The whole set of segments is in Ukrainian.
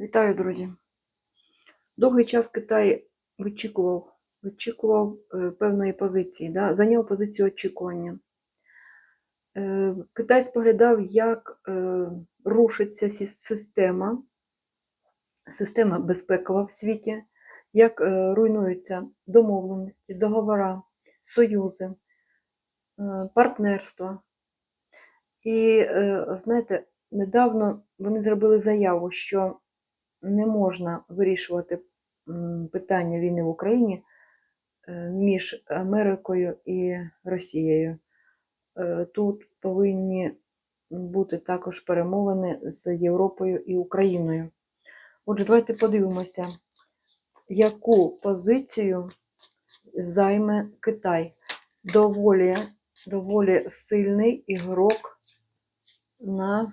Вітаю, друзі. Довгий час Китай вичікував, вичікував е, певної позиції, да? зайняв позицію очікування. Е, Китай споглядав, як е, рушиться система, система безпекова в світі, як руйнуються домовленості, договори, союзи, партнерства. І, знаєте, недавно вони зробили заяву, що не можна вирішувати питання війни в Україні е, між Америкою і Росією. Е, Тут повинні бути також перемовини з Європою і Україною. Отже, давайте подивимося, яку позицію займе Китай. Доволі, доволі сильний ігрок на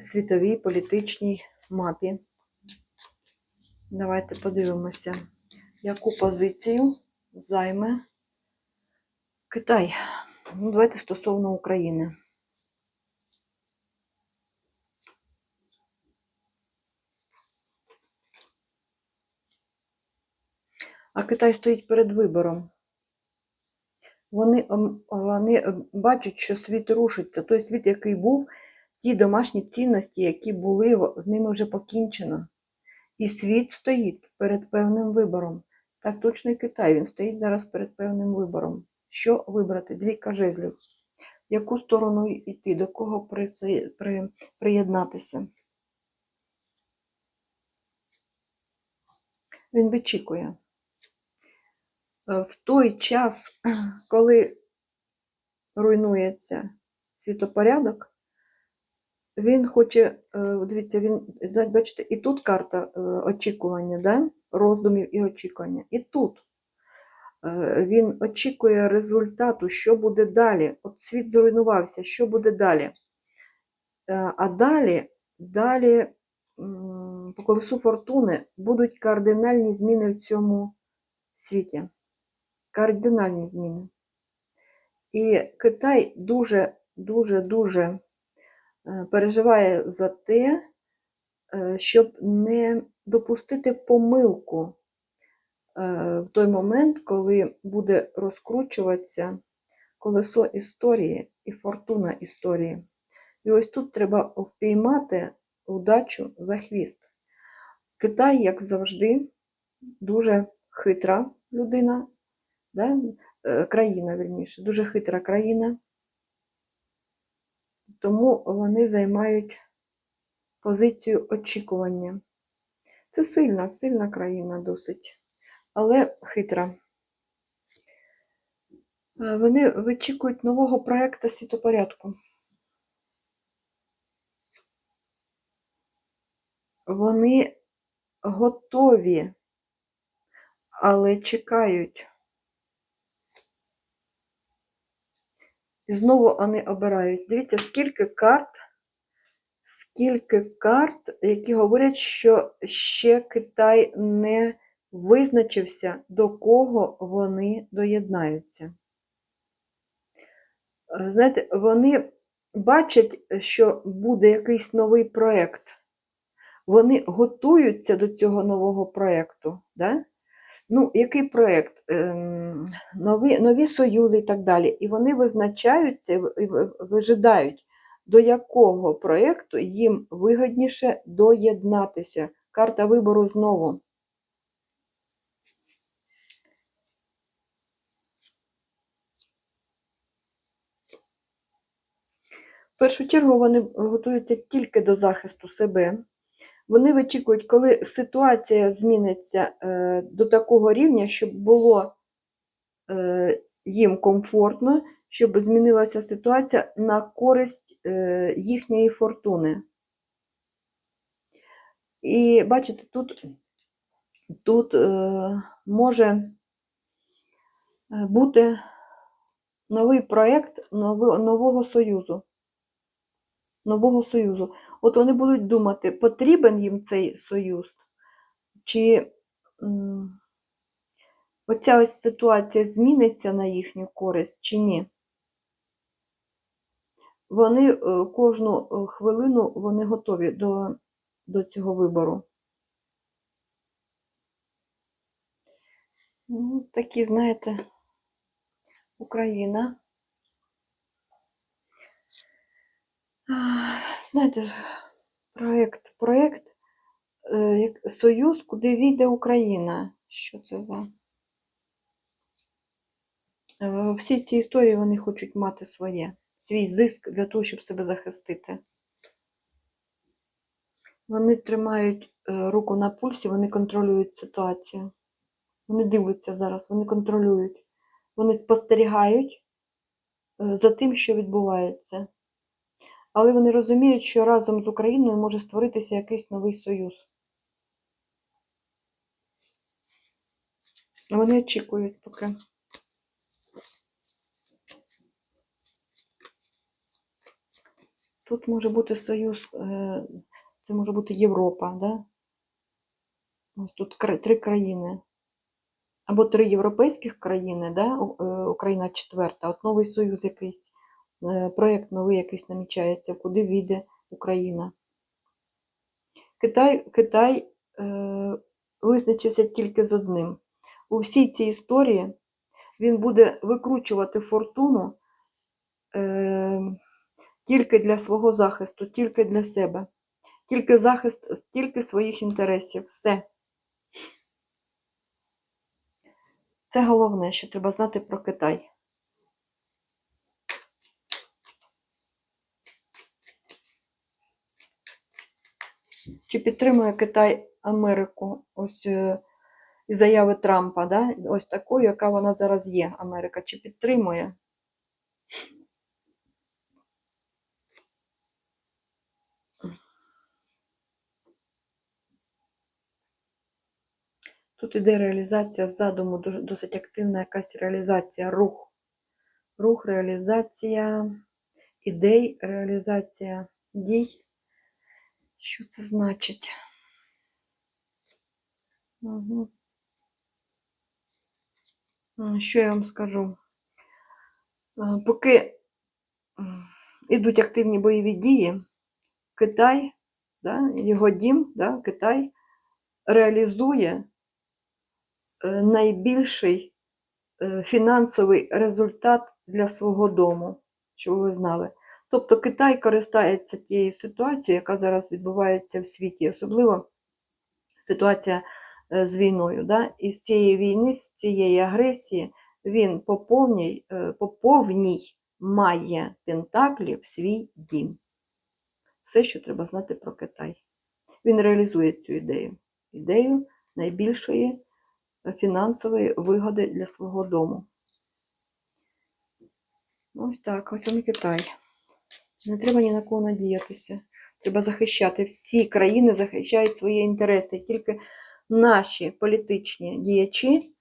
світовій політичній мапі. Давайте подивимося, яку позицію займе Китай. Ну, давайте стосовно України. А Китай стоїть перед вибором. Вони, ем, вони ем, бачать, що світ рушиться. Той світ, який був, ті домашні цінності, які були, з ними вже покінчено. І світ стоїть перед певним вибором. Так точно і Китай. Він стоїть зараз перед певним вибором. Що вибрати? Двійка жезлів. В яку сторону йти, до кого присо- при, приєднатися? Він вичікує. Е, В той час, коли руйнується світопорядок, він хоче, е, дивіться, він, бачите, і тут карта е, очікування, да? роздумів і очікування. І тут е, він очікує результату, що буде далі. От світ зруйнувався, що буде далі. А далі, далі по колесу фортуни будуть кардинальні зміни в цьому світі. Кардинальні зміни. І Китай дуже, дуже, дуже переживає за те, е, щоб не допустити помилку е, в той момент, коли буде розкручуватися колесо історії і фортуна історії. І ось тут треба впіймати удачу за хвіст. Китай, як завжди, дуже хитра людина, да? е, країна, вірніше, дуже хитра країна. Тому вони займають позицію очікування. Це сильна, сильна країна досить, але хитра. Е, Вони вичікують нового проекту світопорядку. Вони готові, але чекають. І знову вони обирають. Дивіться, скільки карт, скільки карт, які говорять, що ще Китай не визначився, до кого вони доєднаються. Знаєте, вони бачать, що буде якийсь новий проєкт. Вони готуються до цього нового проєкту. Да? Ну, який проєкт? Ем, нові, нові союзи і так далі. І вони визначаються і ви- вижидають, до якого проєкту їм вигідніше доєднатися. Карта вибору знову. В першу чергу вони готуються тільки до захисту себе. Вони вичікують, коли ситуація зміниться е, до такого рівня, щоб було е, їм комфортно, щоб змінилася ситуація на користь е, їхньої фортуни. І бачите, тут, тут може бути новий проєкт нового союзу. Нового союзу. От вони будуть думати, потрібен їм цей союз, чи оця ось ситуація зміниться на їхню користь, чи ні. Вони е, кожну е, хвилину вони готові до до цього вибору. Ну, такі, знаєте, Україна. Знаєте, проєкт, проєкт е, Союз, куди війде Україна. Що це за? Е, Всі ці історії вони хочуть мати своє, свій зиск для того, щоб себе захистити. Вони тримають е, руку на пульсі, вони контролюють ситуацію. Вони дивляться зараз, вони контролюють. Вони спостерігають за тим, що відбувається. Але вони розуміють, що разом з Україною може створитися якийсь новий союз. Вони очікують поки. Тут може бути союз, е, це може бути Європа, да? Ось тут три країни. Або три європейських країни, да? Е, Україна четверта, от новий союз якийсь, проєкт новий якийсь намічається, куди війде Україна. Китай, Китай е, визначився тільки з одним. У всій цій історії він буде викручувати фортуну е, тільки для свого захисту, тільки для себе, тільки захист, тільки своїх інтересів. Все. Це головне, що треба знати про Китай. Чи підтримує Китай Америку? Ось е, і заяви Трампа, да? ось такою, яка вона зараз є, Америка. Чи підтримує? Тут іде реалізація задуму, досить активна якась реалізація, рух. Рух, реалізація ідей, реалізація дій. Що це значить? Що я вам скажу? Поки м, ідуть активні бойові дії, Китай, да, його дім, да, Китай реалізує е, найбільший е, фінансовий результат для свого дому, щоб ви знали. Тобто Китай користається тією ситуацією, яка зараз відбувається в світі, особливо ситуація е, з війною. Да? І з цієї війни, з цієї агресії він е, по повній має пентаклів свій дім. Все, що треба знати про Китай. Він реалізує цю ідею. Ідею найбільшої фінансової вигоди для свого дому. Ось так, ось і Китай. Не треба ні на кого надіятися. Треба захищати. Всі країни захищають свої інтереси. Тільки наші політичні діячі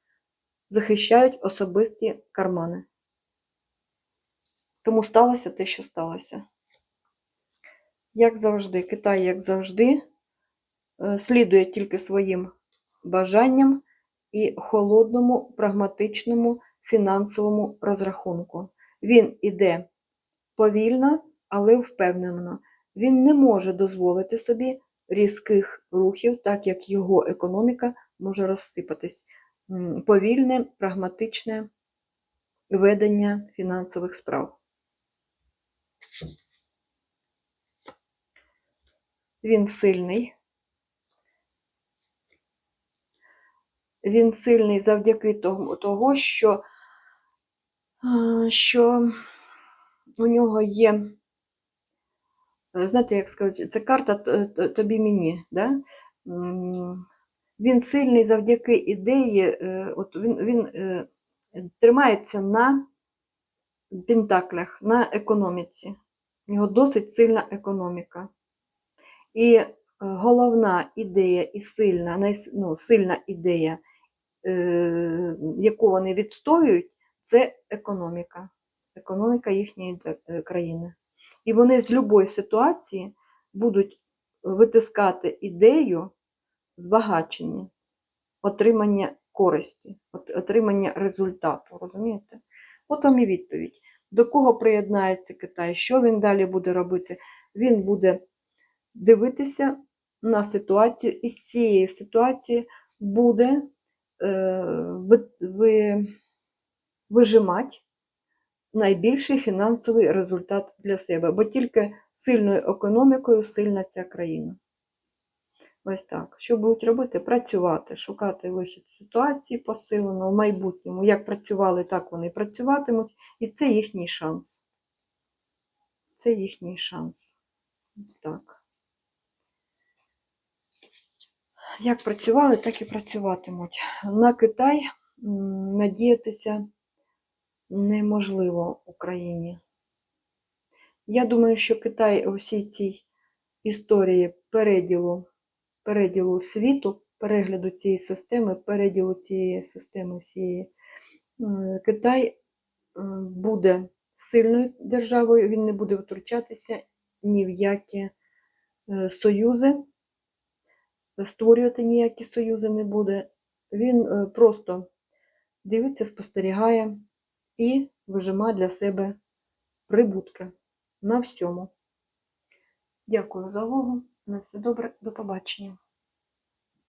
захищають особисті кармани. Тому сталося те, що сталося. Як завжди, Китай, як завжди, е, слідує тільки своїм бажанням і холодному, прагматичному фінансовому розрахунку. Він іде повільно, але впевнено. Він не може дозволити собі різких рухів, так як його економіка може розсипатись. Повільне, прагматичне ведення фінансових справ. Він сильний. Він сильний завдяки того, що, що у нього є, знаєте, як сказати, це карта тобі мені. Да? Він сильний завдяки ідеї, е, от він, він е, тримається на пентаклях, на економіці. У нього досить сильна економіка. І е, головна ідея і сильна, найс- ну, сильна ідея, е, яку вони відстоюють, це економіка. Економіка їхньої е, країни. І вони з будь-якої ситуації будуть витискати ідею збагачення, отримання користі, отримання результату. Розумієте? От вам і відповідь. До кого приєднається Китай, що він далі буде робити? Він буде дивитися на ситуацію, і з цієї ситуації буде е, ви, ви, вижимати найбільший фінансовий результат для себе, бо тільки сильною економікою сильна ця країна. Ось так. Що будуть робити? Працювати, шукати вихід ситуації посилено в майбутньому. Як працювали, так вони працюватимуть. І це їхній шанс. Це їхній шанс. Ось так. Як працювали, так і працюватимуть. На Китай надіятися неможливо Україні. Я думаю, що Китай у всій цій історії переділу, переділу світу, перегляду цієї системи, переділу цієї системи всієї, е, Китай е, буде сильною державою, він не буде втручатися ні в які е, союзи, створювати ніякі союзи не буде. Він просто дивиться, спостерігає і вижима для себе прибутки на всьому. Дякую за увагу. На все добре, до побачення.